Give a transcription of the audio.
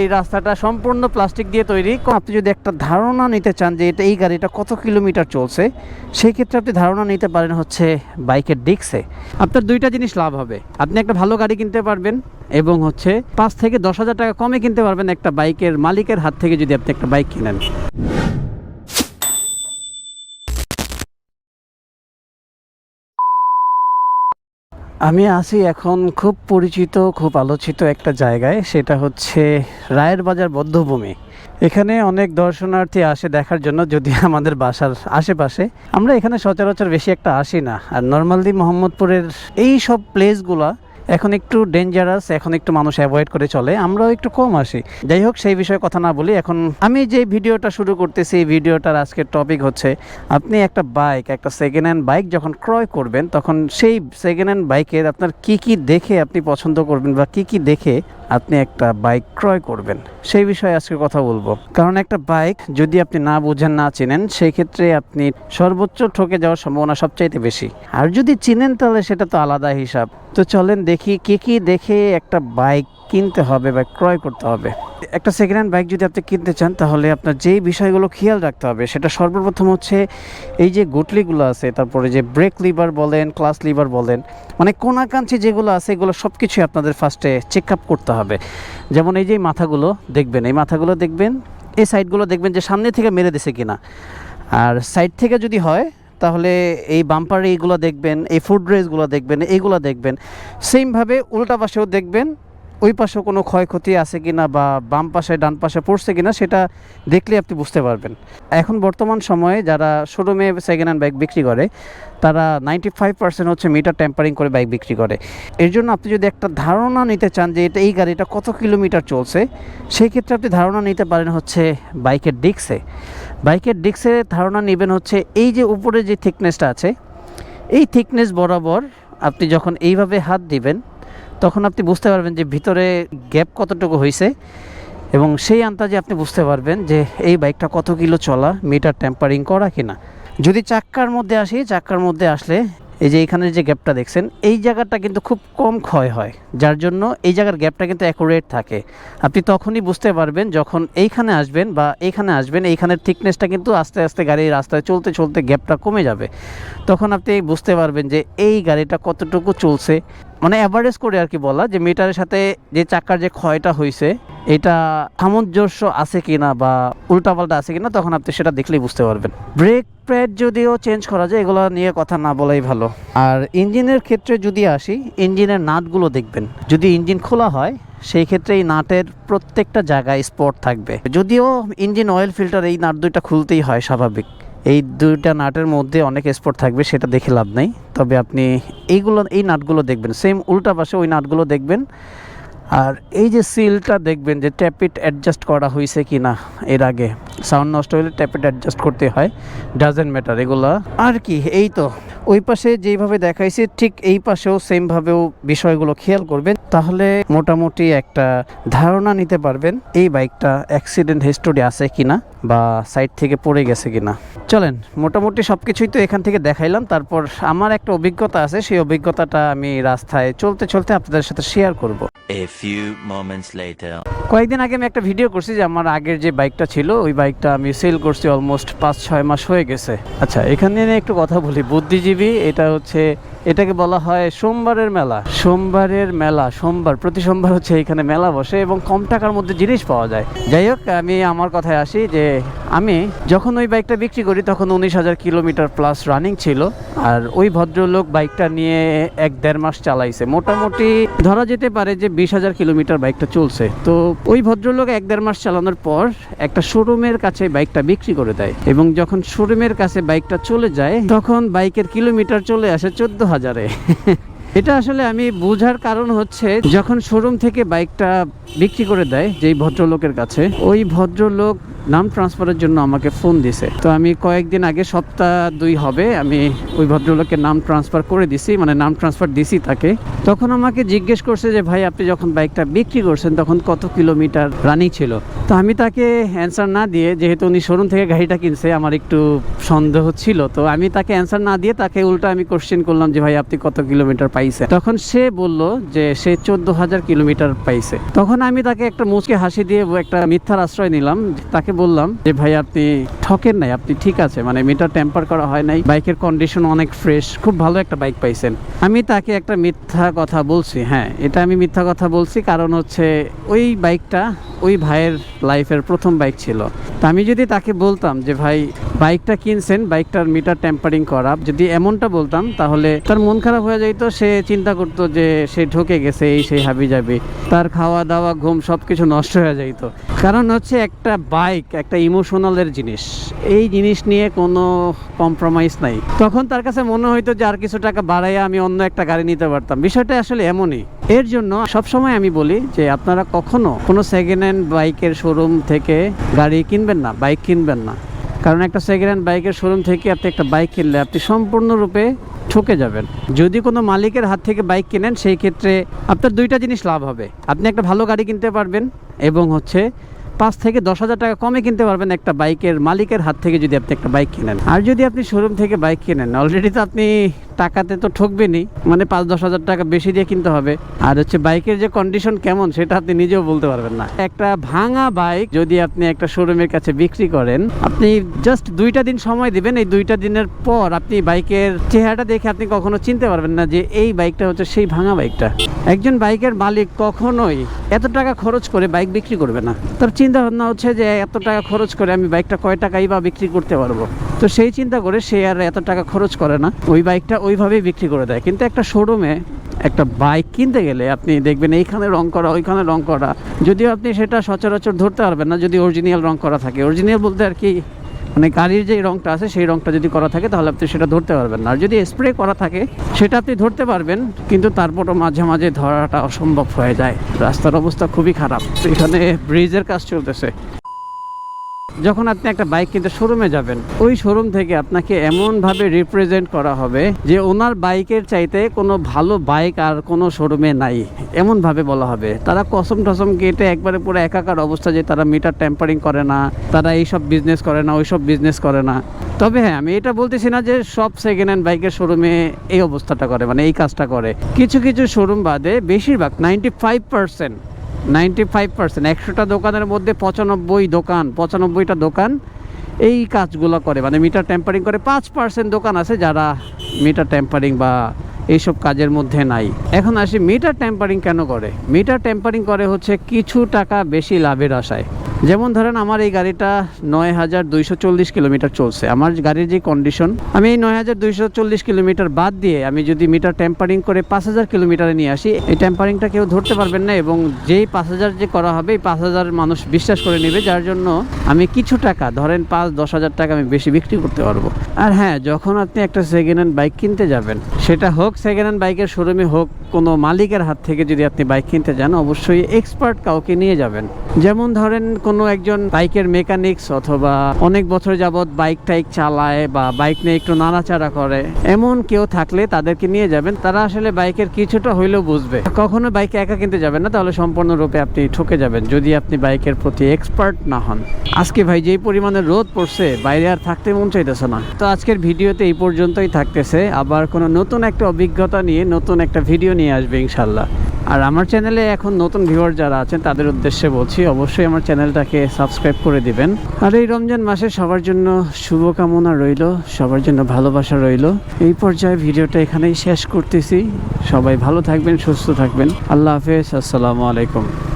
এই রাস্তাটা সম্পূর্ণ প্লাস্টিক দিয়ে তৈরি। আপনি যদি একটা ধারণা নিতে চান যে এটা এই গাড়িটা কত কিলোমিটার চলছে, সেই ক্ষেত্রে আপনি ধারণা নিতে পারেন হচ্ছে বাইকের ডিক্সে আপনার দুইটা জিনিস লাভ হবে। আপনি একটা ভালো গাড়ি কিনতে পারবেন এবং হচ্ছে পাঁচ থেকে দশ হাজার টাকা কমে কিনতে পারবেন একটা বাইকের মালিকের হাত থেকে যদি আপনি একটা বাইক কিনেন। আমি আছি এখন খুব পরিচিত, খুব আলোচিত একটা জায়গায়, সেটা হচ্ছে রায়ের বাজার বদ্ধভূমি এখানে অনেক দর্শনার্থী আসে দেখার জন্য, যদি আমাদের বাসার আশেপাশে। আমরা এখানে সচরাচর বেশি একটা আসি না। আর নর্মালি মোহাম্মদপুরের এই সব প্লেসগুলা এখন একটু ডেঞ্জারাস এখন একটু মানুষ অ্যাভয়েড করে চলে, আমরাও একটু কম আসি। যাই হোক সেই বিষয়ে কথা না বলি, এখন আমি যে ভিডিওটা শুরু করতেছি, এই ভিডিওটার আজকের টপিক হচ্ছে, আপনি একটা বাইক একটা সেকেন্ড হ্যান্ড বাইক যখন ক্রয় করবেন, তখন সেই সেকেন্ড হ্যান্ড বাইকের আপনার কি কি দেখে আপনি পছন্দ করবেন বা কি কি দেখে আপনি একটা বাইক ক্রয় করবেন। সেই বিষয়ে আজকে কথা বলব। কারণ একটা বাইক যদি আপনি না বুঝেন, না চিনেন সেই ক্ষেত্রে আপনি সর্বোচ্চ ঠকে যাওয়ার সম্ভাবনা সবচাইতে বেশি। আর যদি চিনেন, তাহলে সেটা তো আলাদা হিসাব। তো চলেন দেখি কি কি দেখে একটা বাইক কিনতে হবে বা ক্রয় করতে হবে। একটা সেকেন্ড হ্যান্ড বাইক যদি আপনি কিনতে চান, তাহলে আপনার যেই বিষয়গুলো খেয়াল রাখতে হবে, সেটা সর্বপ্রথম হচ্ছে এই যে গুটলিগুলো আছে, তারপরে যে ব্রেক লিভার বলেন ক্লাস লিভার বলেন মানে কোনাকাঞ্চি যেগুলো আছে, এগুলো সব কিছুই আপনাদের ফার্স্টে চেক আপ করতে হবে। যেমন এই যে মাথাগুলো, দেখবেন, এই মাথাগুলো দেখবেন, এই সাইডগুলো দেখবেন যে সামনে থেকে মেরে দিছে কিনা। আর সাইড থেকে যদি হয়, তাহলে এই বাম্পার এইগুলো দেখবেন, এই ফুড রেসগুলো দেখবেন এইগুলো দেখবেন। সেমভাবে উল্টা পাশেও দেখবেন ওই পাশে কোনো ক্ষয়ক্ষতি আছে কিনা বা বাম পাশে, ডান পাশে পড়ছে কিনা সেটা দেখলে আপনি বুঝতে পারবেন। এখন বর্তমান সময়ে যারা শোরুমে সেকেন্ড হ্যান্ড বাইক বিক্রি করে, তারা নাইনটি ফাইভ পার্সেন্ট হচ্ছে মিটার টেম্পারিং করে বাইক বিক্রি করে। এর জন্য আপনি যদি একটা ধারণা নিতে চান যে এটা, এই গাড়িটা কত কিলোমিটার চলছে, সেই ক্ষেত্রে আপনি ধারণা নিতে পারেন হচ্ছে বাইকের ডিক্সে বাইকের ডিক্সে ধারণা নেবেন হচ্ছে এই যে উপরে যে থিকনেসটা আছে, এই থিকনেস বরাবর আপনি যখন এইভাবে হাত দিবেন তখন আপনি বুঝতে পারবেন যে ভিতরে গ্যাপ কতটুকু হয়েছে এবং সেই আন্দাজে আপনি বুঝতে পারবেন যে এই বাইকটা কত কিলো চলা মিটার টেম্পারিং করা কিনা। যদি চাক্কার মধ্যে আসি, চাক্কার মধ্যে আসলে এই যে এখানে যে গ্যাপটা দেখছেন, এই জায়গাটা কিন্তু খুব কম ক্ষয় হয়। যার জন্য এই জায়গার গ্যাপটা কিন্তু অ্যাকুরেট থাকে। আপনি তখনই বুঝতে পারবেন যখন এইখানে আসবেন বা এইখানে আসবেন, এইখানের থিকনেসটা কিন্তু আস্তে আস্তে গাড়ির রাস্তায় চলতে চলতে গ্যাপটা কমে যাবে। তখন আপনি বুঝতে পারবেন যে এই গাড়িটা কতটুকু চলছে। মানে অ্যাভারেজ করে আর কি বলা, যে মিটারের সাথে যে চাকার যে ক্ষয়টা হয়েছে এটা সামঞ্জস্য আছে কিনা বা উল্টাপাল্টা আছে কিনা, তখন আপনি সেটা দেখলেই বুঝতে পারবেন। ব্রেক প্যাড যদিও চেঞ্জ করা যায়, এগুলো নিয়ে কথা না বলাই ভালো। আর ইঞ্জিনের ক্ষেত্রে যদি আসি, ইঞ্জিনের নাটগুলো দেখবেন। যদি ইঞ্জিন খোলা হয়, সেই ক্ষেত্রে এই নাটের প্রত্যেকটা জায়গায় স্পট থাকবে। যদিও ইঞ্জিন অয়েল ফিল্টার এই নাট দুইটা খুলতেই হয়, স্বাভাবিক। এই দুইটা নাটের মধ্যে অনেক স্পট থাকবে, সেটা দেখে লাভ নেই। তবে আপনি এইগুলো, এই নাটগুলো দেখবেন। সেম উল্টা পাশে ওই নাটগুলো দেখবেন। আর এই যে সিলটা দেখবেন যে ট্যাপিট অ্যাডজাস্ট করা হয়েছে কি না এর আগে সাউন্ড নষ্ট হলে ট্যাপিট অ্যাডজাস্ট করতে হয় ডাজেন্ট ম্যাটার এগুলো। আর কি, এই তো। ওই পাশে যেইভাবে দেখাইছে, ঠিক এই পাশেও সেমভাবেও বিষয়গুলো খেয়াল করবেন। তাহলে মোটামুটি একটা ধারণা নিতে পারবেন, এই বাইকটা অ্যাক্সিডেন্ট হিস্টোরি আছে কিনা। বা সাইড থেকে পড়ে গেছে কিনা। চলেন মোটামুটি সব কিছুই তো এখান থেকে দেখাইলাম। তারপর আমার একটা অভিজ্ঞতা আছে সেই অভিজ্ঞতাটা আমি রাস্তায় চলতে চলতে আপনাদের সাথে শেয়ার করব. কয়েকদিন আগে আমি একটা ভিডিও করছি যে আমার আগের যে বাইকটা ছিল ওই বাইকটা আমি সেল করছি অলমোস্ট পাঁচ ছয় মাস হয়ে গেছে। আচ্ছা এখানে নিয়ে একটু কথা বলি। বুদ্ধিজীবী এটা হচ্ছে এটাকে বলা হয় সোমবারের মেলা। সোমবারের মেলা, সোমবার, প্রতি সোমবার হচ্ছে এখানে মেলা বসে এবং কম টাকার মধ্যে জিনিস পাওয়া যায়। যাই হোক, আমি আমার কথায় আসি যে আমি যখন ওই বাইকটা বিক্রি করি, তখন উনিশ হাজার কিলোমিটার প্লাস রানিং ছিল। আর ওই ভদ্রলোক বাইকটা নিয়ে এক দেড় মাস চালাইছে। মোটামুটি ধরা যেতে পারে যে বিশ হাজার কিলোমিটার বাইকটা চলছে। তো ওই ভদ্রলোক এক দেড় মাস চালানোর পর একটা শোরুমের কাছে বাইকটা বিক্রি করে দেয়। এবং যখন শোরুমের কাছে বাইকটা চলে যায়, তখন বাইকের কিলোমিটার চলে আসে চোদ্দ হাজারে। এটা আসলে আমি বোঝার কারণ হচ্ছে, যখন শোরুম থেকে বাইকটা বিক্রি করে দেয়, যেই ভদ্রলোকের কাছে, ওই ভদ্রলোক নাম ট্রান্সফারের জন্য আমাকে ফোন দিছে। তো আমি কয়েকদিন আগে সপ্তাহ দুই হবে আমি ওই ভদ্রলোকের নাম ট্রান্সফার করে দিছি মানে নাম ট্রান্সফার দিছি তাকে। তখন আমাকে জিজ্ঞেস করছে যে, ভাই, আপনি যখন বাইকটা বিক্রি করছেন, তখন কত কিলোমিটার রানিং ছিল? তো আমি তাকে অ্যান্সার না দিয়ে, যেহেতু উনি শোরুম থেকে গাড়িটা কিনছে, আমার একটু সন্দেহ ছিল, তো আমি তাকে অ্যান্সার না দিয়ে তাকে উল্টা আমি কোশ্চেন করলাম যে, ভাই, আপনি কত কিলোমিটার পাইছে তখন সে বলল যে, সে চোদ্দ হাজার কিলোমিটার পাইছে। তখন আমি তাকে একটা মুচকে হাসি দিয়ে একটা মিথ্যার আশ্রয় নিলাম, তাকে বললাম যে, ভাই, আপনি ঠকেন নাই, আপনি ঠিক আছে মানে মিটার টেম্পার করা হয় নাই বাইকের কন্ডিশন অনেক ফ্রেশ খুব ভালো একটা বাইক পাইছেন। আমি তাকে একটা মিথ্যা কথা বলছি হ্যাঁ এটা আমি মিথ্যা কথা বলছি কারণ হচ্ছে ওই বাইকটা ওই ভাইয়ের লাইফের প্রথম বাইক ছিল। তা আমি যদি তাকে বলতাম যে, ভাই বাইকটা কিনছেন বাইকটার মিটার টেম্পারিং করা, যদি এমনটা বলতাম, তাহলে তার মন খারাপ হয়ে যাইতো, সে চিন্তা করতো যে, সে ঢুকে গেছে, এই সেই হাবি যাবে তার খাওয়া দাওয়া ঘুম সব কিছু নষ্ট হয়ে যাইতো। কারণ হচ্ছে একটা বাইক একটা ইমোশনালের জিনিস। এই জিনিস নিয়ে কোনো কম্প্রোমাইজ নাই। তখন তার কাছে মনে হইতো যে আর কিছু টাকা বাড়াইয়া আমি অন্য একটা গাড়ি নিতে পারতাম। বিষয়টা আসলে এমনই। এর জন্য সবসময় আমি বলি যে আপনারা কখনো কোনো সেকেন্ড হ্যান্ড বাইকের শোরুম থেকে গাড়ি কিনবেন না বাইক কিনবেন না। কারণ একটা সেকেন্ড হ্যান্ড বাইকের শোরুম থেকে আপনি একটা বাইক কিনলে আপনি সম্পূর্ণরূপে ঠকে যাবেন। যদি কোনো মালিকের হাত থেকে বাইক কিনেন, সেই ক্ষেত্রে আপনার দুইটা জিনিস লাভ হবে। আপনি একটা ভালো গাড়ি কিনতে পারবেন এবং হচ্ছে পাঁচ থেকে দশ হাজার টাকা কমে কিনতে পারবেন একটা বাইকের মালিকের হাত থেকে যদি আপনি একটা বাইক কিনেন। আর যদি আপনি শোরুম থেকে বাইক কিনেন অলরেডি তো আপনি টাকাতে তো ঠকবেনই মানে পাঁচ দশ হাজার টাকা বেশি দিয়ে কিনতে হবে। আর হচ্ছে বাইকের যে কন্ডিশন কেমন, সেটা আপনি নিজেও বলতে পারবেন না। একটা ভাঙা বাইক যদি আপনি একটা শোরুমের কাছে বিক্রি করেন, আপনি জাস্ট দুইটা দিন সময় দিবেন, এই দুইটা দিনের পর আপনি বাইকের চেহারাটা দেখে আপনি কখনো চিনতে পারবেন না যে এই বাইকটা হচ্ছে সেই ভাঙা বাইকটা। একজন বাইকের মালিক কখনোই এত টাকা খরচ করে বাইক বিক্রি করবে না। তার চিন্তা ভাবনা হচ্ছে যে এত টাকা খরচ করে আমি বাইকটা কয় টাকাই বা বিক্রি করতে পারব? তো সেই চিন্তা করে সে আর এত টাকা খরচ করে না। ওই বাইকটা ওইভাবেই বিক্রি করে দেয়। কিন্তু একটা শোরুমে একটা বাইক কিনতে গেলে আপনি দেখবেন এইখানে রং করা, ওইখানে রং করা। যদিও আপনি সেটা সচরাচর ধরতে পারবেন না, যদি অরিজিনাল রং করা থাকে। অরিজিনাল বলতে আর কি মানে গাড়ির যে রংটা আছে, সেই রংটা যদি করা থাকে, তাহলে আপনি সেটা ধরতে পারবেন না। আর যদি স্প্রে করা থাকে, সেটা আপনি ধরতে পারবেন, কিন্তু তারপরও মাঝে মাঝে ধরাটা অসম্ভব হয়ে যায়। রাস্তার অবস্থা খুবই খারাপ। এখানে ব্রিজের কাজ চলতেছে। যখন আপনি একটা বাইক কিনতে শোরুমে যাবেন, ওই শোরুম থেকে আপনাকে এমনভাবে রিপ্রেজেন্ট করা হবে যে ওনার বাইকের চাইতে কোনো ভালো বাইক আর কোনো শোরুমে নাই। এমনভাবে বলা হবে। তারা কসম টসম কেটে একবারে পুরো একাকার অবস্থা যে তারা মিটার টেম্পারিং করে না, তারা এইসব বিজনেস করে না, ওইসব বিজনেস করে না। তবে হ্যাঁ আমি এটা বলতেছি না যে সব সেকেন্ড হ্যান্ড বাইকের শোরুমে এই অবস্থাটা করে মানে এই কাজটা করে। কিছু কিছু শোরুম বাদে বেশিরভাগ ninety five percent ninety five percent একশোটা দোকানের মধ্যে পঁচানব্বই দোকান, পঁচানব্বইটা দোকান এই কাজগুলো করে মানে মিটার ট্যাম্পারিং করে। পাঁচ পার্সেন্ট দোকান আছে যারা মিটার ট্যাম্পারিং বা এইসব কাজের মধ্যে নাই। এখন আসি মিটার ট্যাম্পারিং কেন করে? মিটার ট্যাম্পারিং করে হচ্ছে কিছু টাকা বেশি লাভের আশায়। যেমন ধরেন আমার এই গাড়িটা নয় হাজার দুইশো চল্লিশ কিলোমিটার চলছে। আমার গাড়ির যে কন্ডিশন আমি এই নয় হাজার দুইশো চল্লিশ কিলোমিটার বাদ দিয়ে আমি যদি মিটার টেম্পারিং করে পাঁচ হাজার কিলোমিটারে নিয়ে আসি, এই টেম্পারিংটা কেউ ধরতে পারবেন না এবং যেই পাঁচ হাজার যে করা হবে, এই পাঁচ হাজার মানুষ বিশ্বাস করে নেবে, যার জন্য আমি কিছু টাকা, ধরেন পাঁচ দশ হাজার টাকা আমি বেশি বিক্রি করতে পারব। আর হ্যাঁ যখন আপনি একটা সেকেন্ড হ্যান্ড বাইক কিনতে যাবেন, সেটা হোক সেকেন্ড হ্যান্ড বাইকের শোরুমে হোক, কোনো মালিকের হাত থেকে যদি আপনি বাইক কিনতে যান, অবশ্যই এক্সপার্ট কাউকে নিয়ে যাবেন। যেমন ধরেন কোনো একজন বাইকের মেকানিক্স অথবা অনেক বছর যাবত বাইক টাইক চালায় বা বাইক নিয়ে একটু নাড়াচাড়া করে, এমন কেউ থাকলে তাদেরকে নিয়ে যাবেন। তারা আসলে বাইকের কিছুটা হইলেও বুঝবে। কখনো বাইকে একা কিনতে যাবেন না, তাহলে সম্পূর্ণরূপে আপনি ঠকে যাবেন, যদি আপনি বাইকের প্রতি এক্সপার্ট না হন। আজকে ভাই, যেই পরিমাণে রোদ পড়ছে, বাইরে আর থাকতে মন চাইতেছে না। তো আজকের ভিডিওতে এই পর্যন্তই থাকতেছে। আবার কোনো নতুন একটা অভিজ্ঞতা নিয়ে, নতুন একটা ভিডিও নিয়ে আসবে ইনশাল্লাহ। আর আমার চ্যানেলে এখন নতুন ভিউয়ার যারা আছেন, তাদের উদ্দেশ্যে বলছি, অবশ্যই আমার চ্যানেলটাকে সাবস্ক্রাইব করে দিবেন। আর এই রমজান মাসে সবার জন্য শুভকামনা রইল, সবার জন্য ভালোবাসা রইল। এই পর্যায়ে ভিডিওটা এখানেই শেষ করতেছি। সবাই ভালো থাকবেন, সুস্থ থাকবেন। আল্লাহ হাফেজ, আসসালামু আলাইকুম।